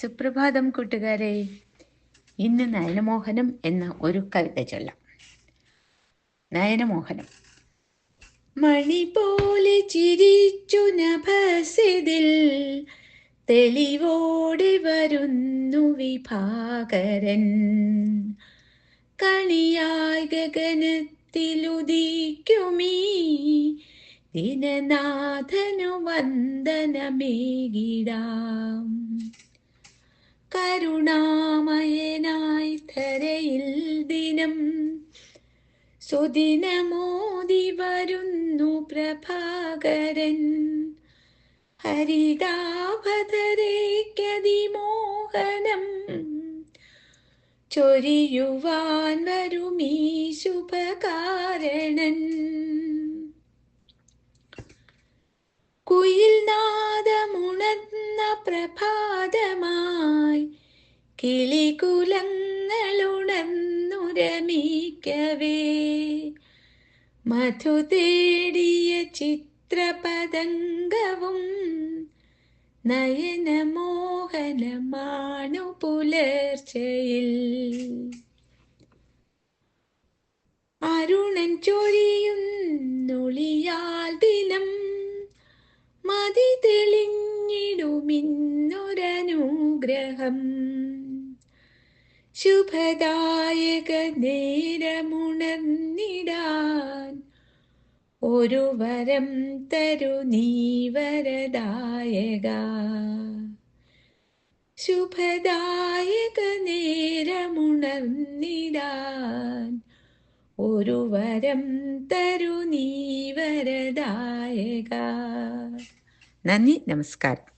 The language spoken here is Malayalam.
സുപ്രഭാതം കൂട്ടുകാരെ. ഇന്ന് നയനമോഹനം എന്ന ഒരു കവിത ചൊല്ലാം. നയനമോഹനം. മണി പോലെ ചിരിച്ചു നഭസിതിൽ തെളിവോടെ വരുന്നു വിഭാകരൻ. കണിയായി ഗഗനത്തിലുദിക്കുമീ ദിനനാഥനു വന്ദനമേകിടാം. കരുണാമയനായി തരയിൽ ദിനം. സുദിനമോദി വരുന്നു പ്രഭാകരൻ. ഹരിതാഭതരേക്കതിമോഹനം ചൊരിയുവാൻ വരുമീ ശുഭകാരണൻ. കുയിൽ നാദമുണർന്ന പ്രഭാതമായി കിളികുലങ്ങളുണർന്നുരമിക്കവേ. മധു തേടിയ ചിത്രപതംഗവും നയനമോഹനമാണു പുലർച്ചയിൽ. അരുണൻ ചൊരിയുന്നൊളിയാൽ ദിനം മതി തെളിഞ്ഞിടുമിന്നൊരനുഗ്രഹം. ശുഭദായക നേരമുണർന്നിടാൻ ഒരു വരം തരു നീ വരദായക. ശുഭദായക നേരമുണർന്നിടാൻ ഒരു വരം തരു നീ വരദായക. നന്ദി നമസ്കാരം.